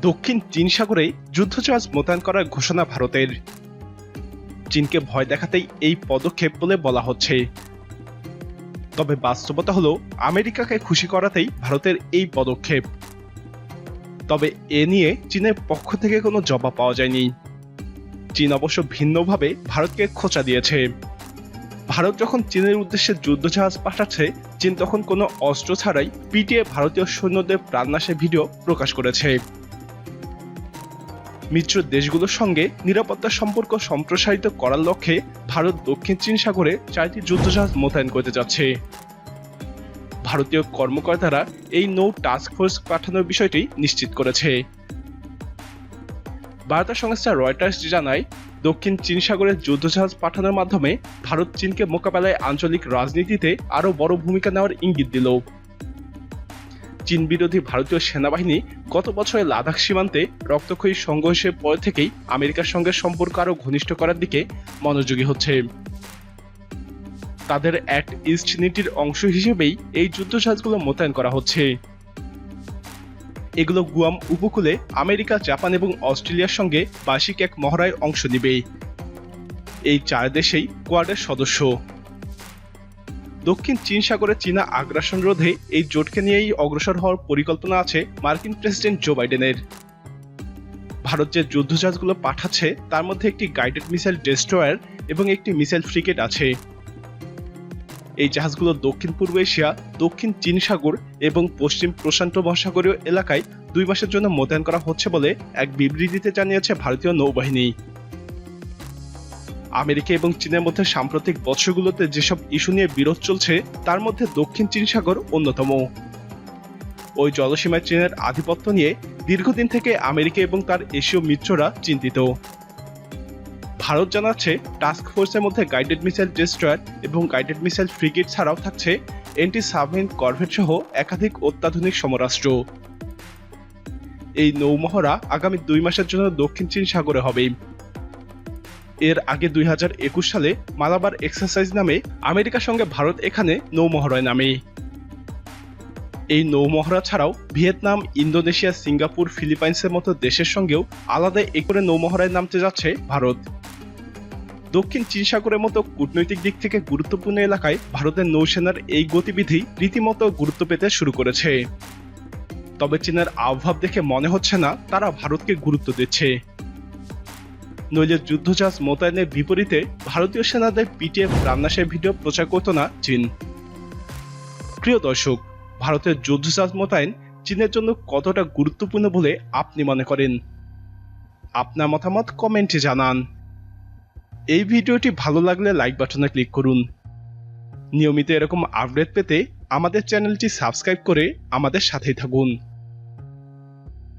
দক্ষিণ চীন সাগরে যুদ্ধজাহাজ মোতায়েন করার ঘোষণা ভারতের। চীনকে ভয় দেখাতেই এই পদক্ষেপ বলে বলা হচ্ছে। তবে বাস্তবতা হলো, আমেরিকাকে খুশি করাতেই ভারতের এই পদক্ষেপ। তবে এ নিয়ে চীনের পক্ষ থেকে কোনো জবাব পাওয়া যায়নি। চীন অবশ্য ভিন্নভাবে ভারতকে খোঁচা দিয়েছে। ভারত যখন চীনের উদ্দেশ্যে যুদ্ধজাহাজ পাঠাচ্ছে, চীন তখন কোনো অস্ত্র ছাড়াই পিটিয়ে ভারতীয় সৈন্যদের প্রাণনাশের ভিডিও প্রকাশ করেছে। মিত্র দেশগুলোর সঙ্গে নিরাপত্তা সম্পর্ক সম্প্রসারিত করার লক্ষ্যে ভারত দক্ষিণ চীন সাগরে চারটি যুদ্ধজাহাজ মোতায়েন করতে যাচ্ছে। ভারতীয় কর্মকর্তারা এই নৌ টাস্ক ফোর্স পাঠানোর বিষয়টি নিশ্চিত করেছে। বার্তা সংস্থা রয়টার্স জানায়, দক্ষিণ চীন সাগরে যুদ্ধজাহাজ পাঠানোর মাধ্যমে ভারত চীনকে মোকাবেলায় আঞ্চলিক রাজনীতিতে আরও বড় ভূমিকা নেওয়ার ইঙ্গিত দিল। চীন বিরোধী ভারতীয় সেনাবাহিনী গত বছরে লাদাখ সীমান্তে রক্তক্ষয়ী সংঘর্ষের পর থেকেই আমেরিকার সঙ্গে সম্পর্ক আরও ঘনিষ্ঠ করার দিকে মনোযোগী হচ্ছে। তাদের অ্যাক্ট ইস্ট নীতির অংশ হিসেবেই এই যুদ্ধজাহাজগুলো মোতায়েন করা হচ্ছে। এগুলো গুয়াম উপকূলে আমেরিকা, জাপান এবং অস্ট্রেলিয়ার সঙ্গে বার্ষিক এক মহড়ায় অংশ নেবে। এই চার দেশেই কোয়াডের সদস্য। দক্ষিণ চীন সাগরে চীনা আগ্রাসন রোধে এই জোটকে নিয়েই অগ্রসর হওয়ার পরিকল্পনা আছে মার্কিন প্রেসিডেন্ট জো বাইডেনের। ভারত যে যুদ্ধজাহাজগুলো পাঠাচ্ছে, তার মধ্যে একটি গাইডেড মিসাইল ডেস্ট্রয়ার এবং একটি মিসাইল ফ্রিগেট আছে। এই জাহাজগুলো দক্ষিণ পূর্ব এশিয়া, দক্ষিণ চীন সাগর এবং পশ্চিম প্রশান্ত মহাসাগরীয় এলাকায় দুই মাসের জন্য মোতায়েন করা হচ্ছে বলে এক বিবৃতিতে জানিয়েছে ভারতীয় নৌবাহিনী। আমেরিকা এবং চীনের মধ্যে সাম্প্রতিক বছরগুলোতে যেসব ইস্যু নিয়ে বিরোধ চলছে, তার মধ্যে দক্ষিণ চীন সাগর অন্যতম। ওই জলসীমায় চীনের আধিপত্য নিয়ে দীর্ঘদিন থেকে আমেরিকা এবং তার এশীয় মিত্ররা চিন্তিত। ভারত জানাচ্ছে, টাস্ক ফোর্সের মধ্যে গাইডেড মিসাইল ডেস্ট্রয়ার এবং গাইডেড মিসাইল ফ্রিগেট ছাড়াও থাকছে এন্টি সাবমেরিন করভেট সহ একাধিক অত্যাধুনিক সমরাষ্ট্র। এই নৌমহড়া আগামী দুই মাসের জন্য দক্ষিণ চীন সাগরে হবে। এর আগে দুই হাজার একুশ সালে মালাবার এক্সারসাইজ নামে আমেরিকার সঙ্গে ভারত এখানে নৌমহড়ায় নামে। এই নৌমহড়া ছাড়াও ভিয়েতনাম, ইন্দোনেশিয়া, সিঙ্গাপুর, ফিলিপাইন্সের মতো দেশের সঙ্গেও আলাদা এ করে নৌমহড়ায় নামতে যাচ্ছে ভারত। দক্ষিণ চীন সাগরের মতো কূটনৈতিক দিক থেকে গুরুত্বপূর্ণ এলাকায় ভারতের নৌসেনার এই গতিবিধি রীতিমতো গুরুত্ব পেতে শুরু করেছে। তবে চীনের আবহাব দেখে মনে হচ্ছে না তারা ভারতকে গুরুত্ব দিচ্ছে। নইলে যুদ্ধজাহাজ মোতায়েনের বিপরীতে ভারতীয় সেনাদের পিটিএফ প্রাণনাশের ভিডিও প্রচার করত না চীন। প্রিয় দর্শক, ভারতের যুদ্ধজাহাজ মোতায়েন চীনের জন্য কতটা গুরুত্বপূর্ণ বলে আপনি মনে করেন? আপনার মতামত কমেন্টে জানান। এই ভিডিওটি ভালো লাগলে লাইক বাটনে ক্লিক করুন। নিয়মিত এরকম আপডেট পেতে আমাদের চ্যানেলটি সাবস্ক্রাইব করে আমাদের সাথেই থাকুন।